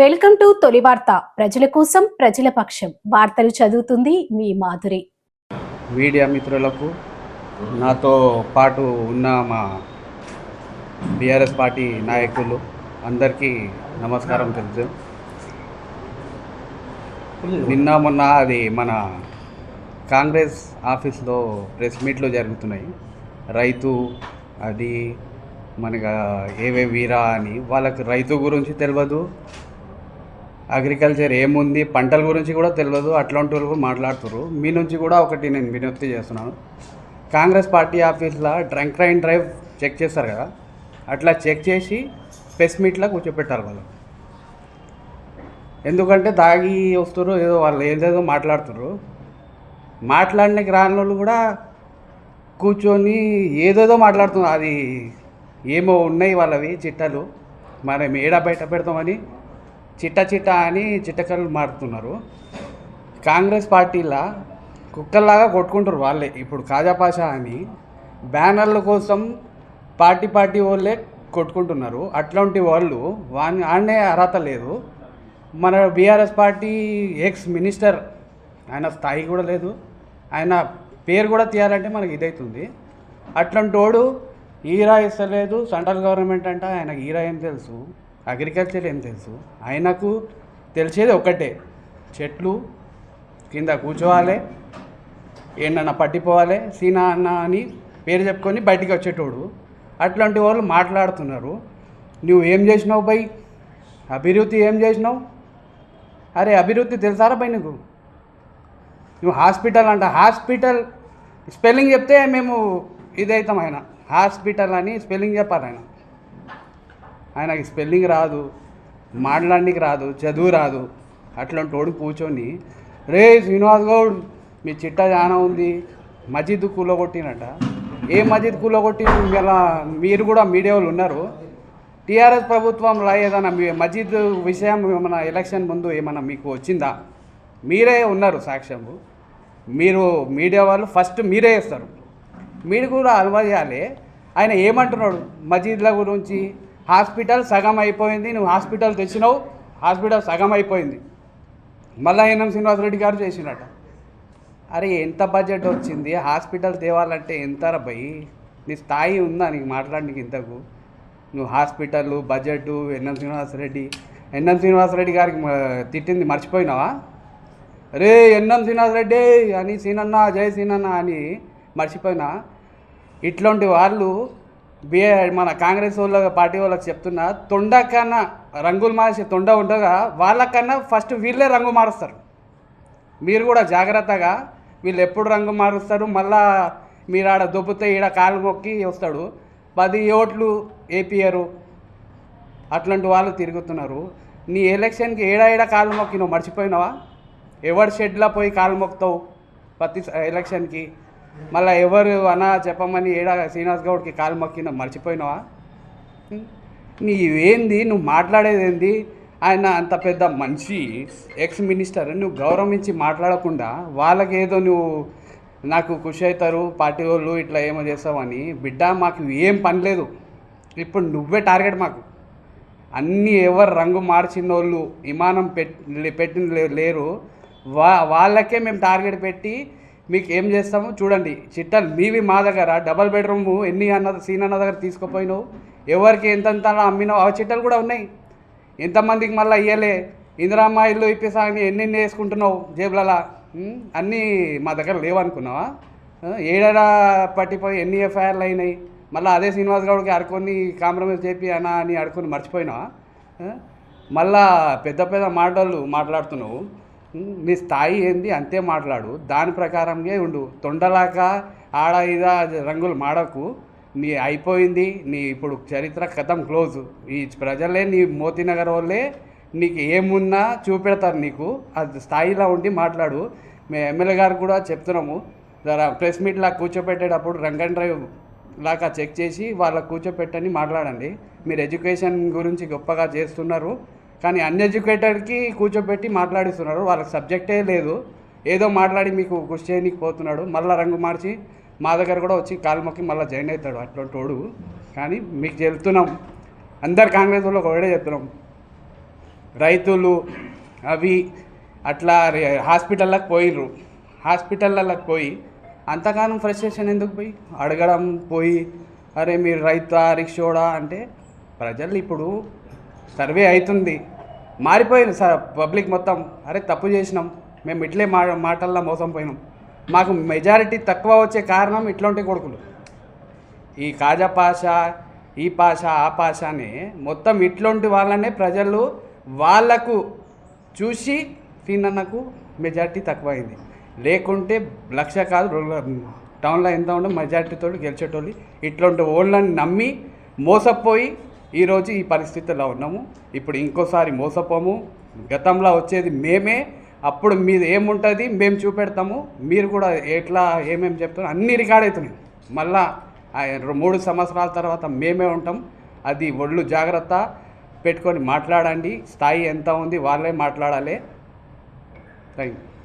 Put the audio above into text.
Welcome to తొలి వార్త. ప్రజల కోసం ప్రజల పక్షం. వార్తలు చదువుతుంది మీ మాధురి. మీడియా మిత్రులకు నాతో పాటు ఉన్న మా బీఆర్ఎస్ పార్టీ నాయకులు అందరికీ నమస్కారం తెలుసు. నిన్న మొన్న అది మన కాంగ్రెస్ ఆఫీస్లో ప్రెస్ మీట్లు జరుగుతున్నాయి. రైతు అది మనగా ఏవే వీరా అని వాళ్ళకి రైతు గురించి తెలియదు అగ్రికల్చర్ ఏముంది? పంటల గురించి కూడా తెలియదు అట్లాంటి వాళ్ళు కూడా మాట్లాడుతున్నారు మీ నుంచి కూడా ఒకటి నేను వినతి చేస్తున్నాను. కాంగ్రెస్ పార్టీ ఆఫీస్లో డ్రంక్ రైన్ డ్రైవ్ చెక్ చేస్తారు కదా? అట్లా చెక్ చేసి ప్రెస్ మీట్లో కూర్చోపెట్టారు వాళ్ళు. ఎందుకంటే దాగి వస్తారు ఏదో వాళ్ళు ఏదేదో మాట్లాడుతున్నారు మాట్లాడడానికి రాని వాళ్ళు కూడా కూర్చొని ఏదేదో మాట్లాడుతున్నారు. అది ఏమో ఉన్నాయి వాళ్ళవి చిట్టలు. మనం ఏడా బయట పెడతామని చిట్ట చిట్ట అని చిట్టకలు మారుతున్నారు. కాంగ్రెస్ పార్టీలా కుక్కల్లాగా కొట్టుకుంటారు వాళ్ళే. ఇప్పుడు కాజాపాషా అని బ్యానర్ల కోసం పార్టీ పార్టీ వాళ్ళే కొట్టుకుంటున్నారు. అట్లాంటి వాళ్ళు వాని ఆడనే అర్హత లేదు. మన బీఆర్ఎస్ పార్టీ ఎక్స్ మినిస్టర్ ఆయన స్థాయి కూడా లేదు. ఆయన పేరు కూడా తీయాలంటే మనకి ఇదవుతుంది అట్లాంటి వాడు ఈరా ఇస్తలేదు. సెంట్రల్ గవర్నమెంట్ అంటే ఆయనకి ఈరా ఏం తెలుసు? అగ్రికల్చర్ ఏం తెలుసు? ఆయనకు తెలిసేది ఒకటే. చెట్లు కింద కూర్చోవాలి ఏంటన్నా పట్టిపోవాలి సీనా అన్న అని పేరు చెప్పుకొని బయటికి వచ్చేటోడు. అట్లాంటి వాళ్ళు మాట్లాడుతున్నారు. నువ్వు ఏం చేసినావు బై? అభివృద్ధి ఏం చేసినావు? అరే అభివృద్ధి తెలుసారా బై నీకు? నువ్వు హాస్పిటల్ అంట హాస్పిటల్ స్పెల్లింగ్ చెప్తే మేము ఇదవుతాం ఆయన. హాస్పిటల్ అని స్పెల్లింగ్ చెప్పాలి ఆయన. ఆయనకి స్పెల్లింగ్ రాదు మాట్లాడడానికి రాదు చదువు రాదు. అట్లాంటి వాడు కూర్చొని రే శ్రీనివాస్ గౌడ్ మీ చిట్ట చాలా ఉంది. మజీద్ కూలగొట్టినట ఏ మజీద్ కూలగొట్టి ఇలా మీరు కూడా మీడియాలో ఉన్నారు. టీఆర్ఎస్ ప్రభుత్వంలో ఏదైనా మీ మజీద్ విషయం ఏమైనా ఎలక్షన్ ముందు ఏమైనా మీకు వచ్చిందా? మీరే ఉన్నారు సాక్ష్యము మీరు మీడియా వాళ్ళు ఫస్ట్ మీరే ఇస్తారు మీరు కూడా అలవా చేయాలి. ఆయన ఏమంటున్నాడు? మజీద్ల గురించి హాస్పిటల్ సగం అయిపోయింది నువ్వు హాస్పిటల్ తెచ్చినావు హాస్పిటల్ సగం అయిపోయింది. మళ్ళా ఎన్ఎం శ్రీనివాసరెడ్డి గారు చేసినట్ట అరే ఎంత బడ్జెట్ వచ్చింది? హాస్పిటల్ తేవాలంటే ఎంత రబ్బాయి నీ స్థాయి ఉందా? నీకు మాట్లాడడానికి ఇంతకు. నువ్వు hospital budget NM Srinivasareddy. NM Srinivasareddy గారికి తిట్టింది మర్చిపోయినావా? రే ఎన్ఎం శ్రీనివాసరెడ్డి అని సీనన్న జయ సీనన్న అని మర్చిపోయినా? ఇట్లాంటి వాళ్ళు బిఏ మన కాంగ్రెస్ వాళ్ళ పార్టీ వాళ్ళకి చెప్తున్నా తొండ కన్నా రంగులు మార్చి తొండ ఉండగా వాళ్ళకన్నా ఫస్ట్ వీళ్ళే రంగు మారుస్తారు. మీరు కూడా జాగ్రత్తగా వీళ్ళు ఎప్పుడు రంగు మారుస్తారు మళ్ళా మీరు ఆడ దొబ్బితే ఈడ కాలు మొక్కి వస్తాడు. పది ఓట్లు ఏపీయరు అట్లాంటి వాళ్ళు తిరుగుతున్నారు. నీ ఎలక్షన్కి ఏడా ఏడా కాలు మొక్కి నువ్వు మర్చిపోయినావా? ఎవరి షెడ్లో పోయి కాలు మొక్కుతావు ప్రతి స- ఎలక్షన్కి. మళ్ళీ ఎవరు అన్నా చెప్పమని ఏడా శ్రీనివాస్ గౌడ్కి కాలు మొక్కిన మర్చిపోయినావా? నీవేంది? నువ్వు మాట్లాడేది ఏంది? ఆయన అంత పెద్ద మనిషి ఎక్స్ మినిస్టర్ నువ్వు గౌరవించి మాట్లాడకుండా వాళ్ళకి ఏదో నువ్వు నాకు ఖుషి అవుతారు పార్టీ వాళ్ళు ఇట్లా ఏమో చేస్తావని బిడ్డ మాకు ఏం పని లేదు. ఇప్పుడు నువ్వే టార్గెట్ మాకు. అన్నీ ఎవరు రంగు మార్చిన వాళ్ళు విమానం పెట్ పెట్టిన లేరు. వా వాళ్ళకే మేము టార్గెట్ పెట్టి మీకు ఏం చేస్తాము? చూడండి చిట్టలు మీవి మా దగ్గర డబల్ బెడ్రూమ్ ఎన్ని అన్న సీన్ అన్న దగ్గర తీసుకుపోయినావు. ఎవరికి ఎంతెంత అమ్మినావు? ఆ చిట్టలు కూడా ఉన్నాయి. ఎంతమందికి మళ్ళీ ఇయ్యలే? ఇందిరామ్మ ఇల్లు ఇప్పిస్తా అని ఎన్ని వేసుకుంటున్నావు జేబులలా? అన్నీ మా దగ్గర లేవనుకున్నావా? ఏడాడ పట్టిపోయి ఎన్ని ఎఫ్ఐఆర్లు అయినాయి? మళ్ళీ అదే శ్రీనివాస్ గౌడ్కి అడుకొని కాంప్రమైజ్ చేపి అన్నా అని అడుకొని మర్చిపోయినావా? మళ్ళా పెద్ద పెద్ద మాటలు మాట్లాడుతున్నావు. నీ స్థాయి ఏంది? అంతే మాట్లాడు. దాని ప్రకారంగా ఉండు. తొండలాక ఆడ ఇదా రంగులు మాడకు. నీ అయిపోయింది. నీ ఇప్పుడు చరిత్ర కథం క్లోజ్. ఈ ప్రజలే నీ మోతీనగర్ వాళ్ళే. నీకు ఏమున్నా చూపెడతారు నీకు. అది స్థాయిలో ఉండి మాట్లాడు. మేము ఎమ్మెల్యే గారు కూడా చెప్తున్నాము. ప్రెస్ మీట్లా కూర్చోపెట్టేటప్పుడు రంగన్ డ్రైవ్ లాగా చెక్ చేసి వాళ్ళ కూర్చోపెట్టని మాట్లాడండి. మీరు ఎడ్యుకేషన్ గురించి గొప్పగా చేస్తున్నారు. కానీ అన్ఎడ్యుకేటెడ్కి కూర్చోబెట్టి మాట్లాడిస్తున్నారు. వాళ్ళకి సబ్జెక్టే లేదు. ఏదో మాట్లాడి మీకు కృషి చేయడానికి పోతున్నాడు. మళ్ళీ రంగు మార్చి మా దగ్గర కూడా వచ్చి కాలు మొక్కి మళ్ళీ జాయిన్ అవుతాడు అటువంటి వాడు కానీ మీకు చెప్తున్నాం. అందరు కాంగ్రెస్ వాళ్ళు ఒకటే చెప్తున్నాం. రైతులు అవి అట్లా హాస్పిటల్లకు పోయిర్రు. హాస్పిటళ్ళకి పోయి అంతకాలం ఫ్రస్ట్రేషన్ ఎందుకు పోయి? అడగడం పోయి అరే మీరు రైతా రిక్షోడా? అంటే ప్రజలు ఇప్పుడు సర్వే అవుతుంది మారిపోయింది సార్ పబ్లిక్ మొత్తం. అరే తప్పు చేసినాం. మేము ఇట్లే మా మాటల్లో మోసం పోయినాం. మాకు మెజారిటీ తక్కువ వచ్చే కారణం ఇట్లాంటి కొడుకులు. ఈ కాజా పాష ఈ పాష ఆ పాష అని మొత్తం ఇట్లాంటి వాళ్ళనే ప్రజలు వాళ్ళకు చూసి ఫీనన్నకు మెజారిటీ తక్కువైంది. లేకుంటే లక్ష కాదు టౌన్లో ఎంత ఉండో మెజారిటీతో గెలిచేటోళ్ళు ఇట్లాంటి ఓళ్ళని నమ్మి మోసపోయి ఈరోజు ఈ పరిస్థితిలో ఉన్నాము. ఇప్పుడు ఇంకోసారి మోసపోము. గతంలో వచ్చేది మేమే. అప్పుడు మీది ఏముంటుంది? మేము చూపెడతాము. మీరు కూడా ఎట్లా ఏమేమి చెప్తారో అన్ని రికార్డ్ అవుతున్నాయి. మళ్ళా మూడు సంవత్సరాల తర్వాత మేమే ఉంటాం. అది ఒళ్ళు జాగ్రత్త పెట్టుకొని మాట్లాడండి. స్థాయి ఎంత ఉంది? వాళ్ళే మాట్లాడాలి. Thank you